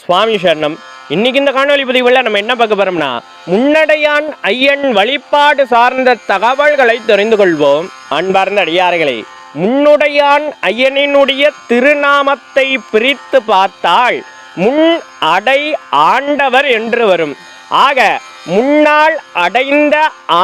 சுவாமி சரணம். இன்னைக்கு இந்த காணொலி பதிவில் நம்ம என்ன பார்க்க போறோம்னா முன்னடையான் ஐயன் வழிபாடு சார்ந்த தகவல்களை தெரிந்து கொள்வோம். அன்பார்ந்த அடியார்களே முன்னுடையான் ஐயனினுடைய திருநாமத்தை பிரித்து பார்த்தால் முன் அடை ஆண்டவர் என்று வரும். ஆக முன்னால் அடைந்த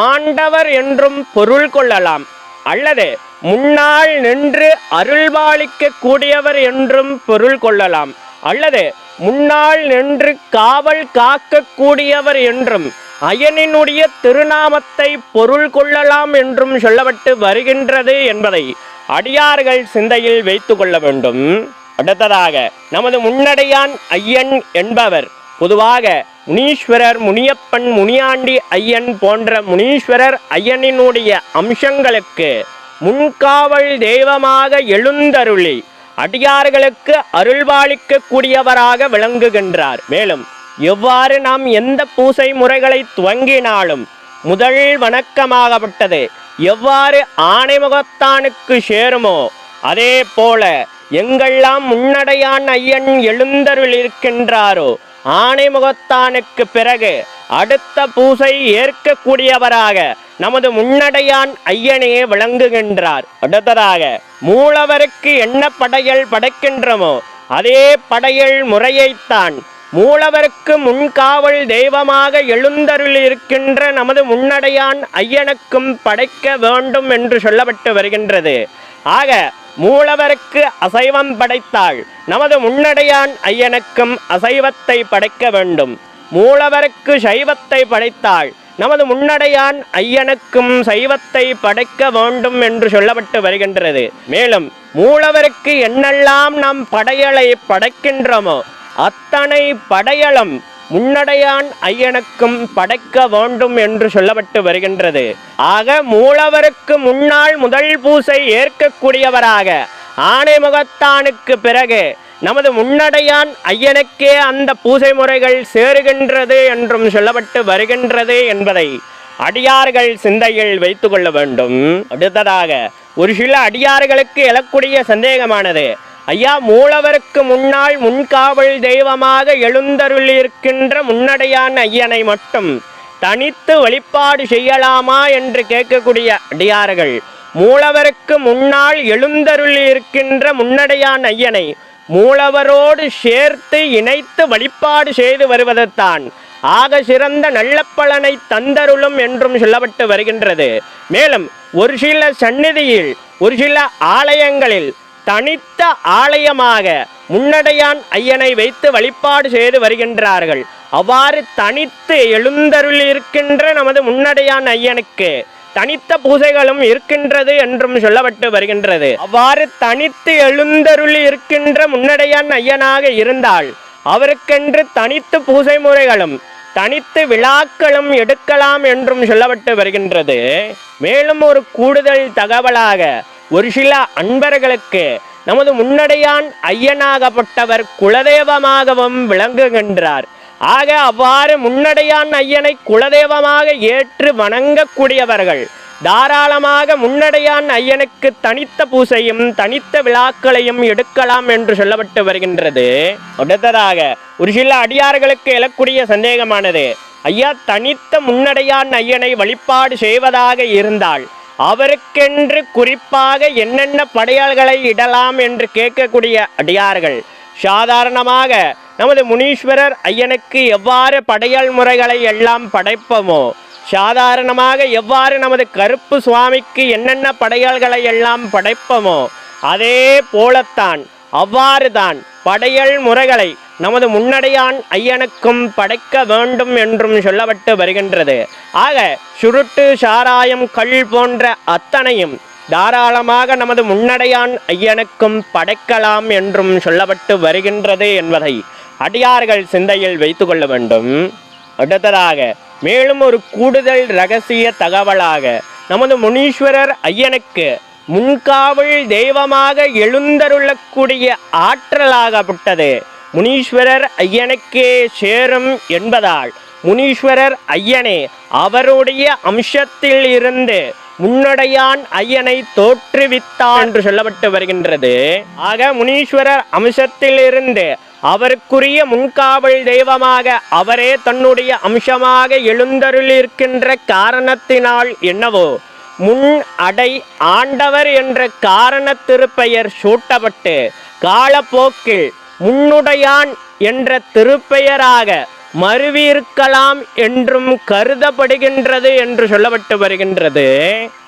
ஆண்டவர் என்றும் பொருள் கொள்ளலாம். அல்லது முன்னால் நின்று அருள்பாலிக்க கூடியவர் என்றும் பொருள் கொள்ளலாம். அல்லது முன்னால் நின்று காவல் காக்கக்கூடியவர் என்றும் அயனினுடைய திருநாமத்தை பொருள் கொள்ளலாம் என்றும் சொல்லப்பட்டு வருகின்றது என்பதை அடியார்கள் சிந்தையில் வைத்து கொள்ள வேண்டும். அடுத்ததாக நமது முன்னடையான் ஐயன் என்பவர் பொதுவாக முனீஸ்வரர் முனியப்பன் முனியாண்டி ஐயன் போன்ற முனீஸ்வரர் ஐயனினுடைய அம்சங்களுக்கு முன்காவல் தெய்வமாக எழுந்தருளி அடியார்களுக்கு அருள்வாளிக்கக்கூடியவராக விளங்குகின்றார். மேலும் எவ்வாறு நாம் எந்த பூசை முறைகளை துவங்கினாலும் முதல் வணக்கமாகப்பட்டது. எவ்வாறு ஆணைமுகத்தானுக்கு சேருமோ அதே போல எங்கெல்லாம் முன்னடையான் ஐயன் எழுந்தருள் இருக்கின்றாரோ ஆணைமுகத்தானுக்கு பிறகு அடுத்த பூசை ஏற்கக்கூடியவராக நமது முன்னடையான் ஐயனே விளங்குகின்றார். அடுத்ததாக மூலவருக்கு என்ன படையல் படைக்கின்றமோ அதே படையல் முறையைத்தான். மூலவருக்கு முன்காவல் தெய்வமாக எழுந்தருள் இருக்கின்ற நமது முன்னடையான் ஐயனுக்கும் படைக்க வேண்டும் என்று சொல்லப்பட்டு வருகின்றது. ஆக மூலவருக்கு அசைவம் படைத்தாள் நமது முன்னடையான் ஐயனுக்கும் அசைவத்தை படைக்க வேண்டும். மூலவருக்கு சைவத்தை படைத்தாள் நமது முன்னடையான் ஐயனுக்கும் சைவத்தை படைக்க வேண்டும் என்று சொல்லப்பட்டு வருகின்றது. மேலும் மூலவருக்கு என்னெல்லாம் நாம் படையலை படைக்கின்றோமோ அத்தனை படையலும் முன்னடையான் ஐயனுக்கும் படைக்க வேண்டும் என்று சொல்லப்பட்டு வருகின்றது. ஆக மூலவருக்கு முன்னால் முதல் பூசை ஏற்கக்கூடியவராக ஆணைமுகத்தானுக்கு பிறகு நமது முன்னடையான் ஐயனுக்கே அந்த பூசை முறைகள் சேருகின்றது என்றும் சொல்லப்பட்டு வருகின்றது என்பதை அடியார்கள் சிந்தையில் வைத்து கொள்ள வேண்டும். அடுத்ததாக ஒரு சில அடியார்களுக்கு எழக்கூடிய சந்தேகமானது ஐயா மூலவருக்கு முன்னால் முன்காவல் தெய்வமாக எழுந்தருளியிருக்கின்ற முன்னடையான் ஐயனை மட்டும் தனித்து வழிபாடு செய்யலாமா? என்று கேட்கக்கூடிய அடியார்கள் மூலவருக்கு முன்னால் எழுந்தருளியிருக்கின்ற முன்னடையான் ஐயனை மூலவரோடு சேர்த்து இணைத்து வழிபாடு செய்து வருவதைத்தான் ஆக சிறந்த நல்ல பலனை தந்தருளும் என்றும் சொல்லப்பட்டு வருகின்றது. மேலும் ஒரு சில சந்நிதியில் ஒரு சில ஆலயங்களில் தனித்த ஆலயமாக முன்னடையான் ஐயனை வைத்து வழிபாடு செய்து வருகின்றார்கள். அவ்வாறு தனித்து எழுந்தருள் இருக்கின்ற நமது முன்னடையான் ஐயனுக்கு தனித்த பூசைகளும் இருக்கின்றது என்றும் சொல்லப்பட்டு வருகின்றது. அவ்வாறு தனித்து எழுந்தருளி இருக்கின்ற முன்னடையான் ஐயனாக இருந்தால் அவருக்கென்று தனித்து பூசை முறைகளும் தனித்து விழாக்களும் எடுக்கலாம் என்றும் சொல்லப்பட்டு வருகின்றது. மேலும் ஒரு கூடுதல் தகவலாக ஒரு சில அன்பர்களுக்கு நமது முன்னடையான் ஐயனாகப்பட்டவர் குலதெய்வமாகவும் விளங்குகின்றார். ஆக அவ்வாறு முன்னடையான் ஐயனை குலதெய்வமாக ஏற்று வணங்கக்கூடியவர்கள். தாராளமாக முன்னடையான் ஐயனுக்கு தனித்த பூசையும் தனித்த விழாக்களையும் எடுக்கலாம் என்று சொல்லப்பட்டு வருகின்றது. அடுத்ததாக ஒரு சில அடியார்களுக்கு எழக்கூடிய சந்தேகமானது. ஐயா தனித்த முன்னடையான் ஐயனை வழிபாடு செய்வதாக இருந்தால் அவருக்கென்று குறிப்பாக என்னென்ன படையாள்களை இடலாம் என்று கேட்கக்கூடிய அடியார்கள். சாதாரணமாக நமது முனீஸ்வரர் ஐயனுக்கு எவ்வாறு படையல் முறைகளை எல்லாம் படைப்போமோ சாதாரணமாக எவ்வாறு நமது கருப்பு சுவாமிக்கு என்னென்ன படையல்களை எல்லாம் படைப்போமோ அதே போலத்தான் அவ்வாறு தான் படையல் முறைகளை நமது முன்னடையான் ஐயனுக்கும் படைக்க வேண்டும் என்றும் சொல்லப்பட்டு வருகின்றது. ஆக சுருட்டு சாராயம் கல் போன்ற அத்தனையும் தாராளமாக நமது முன்னடையான் ஐயனுக்கும் படைக்கலாம் என்றும் சொல்லப்பட்டு வருகின்றது என்பதை அடியார்கள் சிந்தையில் வைத்து கொள்ள வேண்டும். அடுத்ததாக மேலும் ஒரு கூடுதல் ரகசிய தகவலாக நமது முனீஸ்வரர் ஐயனுக்கு முன்காவல் தெய்வமாக எழுந்தருளக்கூடிய ஆற்றலாகப்பட்டது. முனீஸ்வரர் ஐயனுக்கே சேரும் என்பதால் முனீஸ்வரர் ஐயனே அவருடைய அம்சத்தில் இருந்து முன்னடையான் ஐயனை தோற்றுவித்தான் என்று சொல்லப்பட்டு வருகின்றது. ஆக முனீஸ்வரர் அம்சத்திலிருந்து அவருக்குரிய முன்காவல் தெய்வமாக அவரே தன்னுடைய அம்சமாக எழுந்தருளிருக்கின்ற காரணத்தினால் என்னவோ முன் அடை ஆண்டவர் என்ற காரண திருப்பெயர் சூட்டப்பட்டு காலப்போக்கில் முன்னுடையான் என்ற திருப்பெயராக மருவியிருக்கலாம் என்றும் கருதப்படுகின்றது என்று சொல்லப்பட்டு வருகின்றது.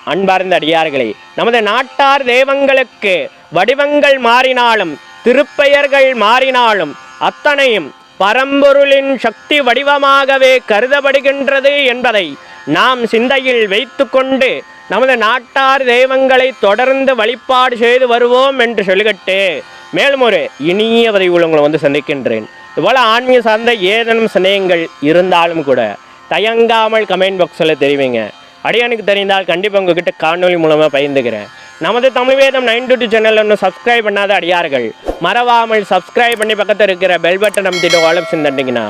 அன்பார்ந்த அடியார்களே நமது நாட்டார் தெய்வங்களுக்கு வடிவங்கள் மாறினாலும் திருப்பெயர்கள் மாறினாலும் அத்தனையும் பரம்பொருளின் சக்தி வடிவமாகவே கருதப்படுகின்றது என்பதை நாம் சிந்தையில் வைத்துக்கொண்டு நமது நாட்டார் தெய்வங்களை தொடர்ந்து வழிபாடு செய்து வருவோம் என்று சொல்லிக்கிட்டு மேலும் ஒரு இனிய பதிவுகள் உங்களை வந்து சந்திக்கின்றேன். இதுபோல் ஆன்மீக சார்ந்த ஏதேனும் சந்தேகங்கள் இருந்தாலும் கூட தயங்காமல் கமெண்ட் பாக்ஸில் தெரிவிங்க. அடியானுக்கு தெரிந்தால் கண்டிப்பாக உங்ககிட்ட காணொலி மூலமாக பகிர்ந்துக்கிறேன். நமது தமிழ் வேதம் நைன் டூ சேனல் ஒன்று சப்ஸ்கிரைப் பண்ணாத அடியார்கள். மறவாமல் சப்ஸ்கிரைப் பண்ணி பக்கத்தில் இருக்கிற பெல் பட்டன் அமைத்திட்டு ஆலோசனை தண்டிங்கன்னா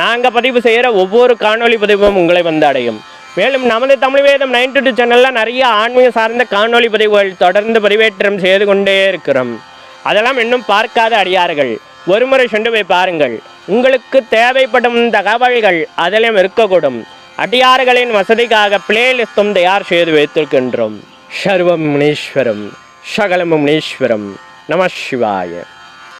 நாங்கள் பதிவு செய்கிற ஒவ்வொரு காணொலி பதிவும் உங்களை வந்து அடையும். மேலும் நமது தமிழ் வேதம் நைன் டூ சேனலில் நிறைய ஆன்மீக சார்ந்த காணொலி பதிவுகள் தொடர்ந்து பதிவேற்றம் செய்து கொண்டே இருக்கிறோம். அதெல்லாம் இன்னும் பார்க்காத அடியார்கள். ஒருமுறை சென்று போய் பாருங்கள். உங்களுக்கு தேவைப்படும் தகவல்கள் அதிலும் இருக்கக்கூடும். அடியார்களின் வசதிக்காக பிளேலிஸ்டும் தயார் செய்து வைத்திருக்கின்றோம். சர்வம் முனீஸ்வரம் சகலமும் முனீஸ்வரம். நம சிவாய.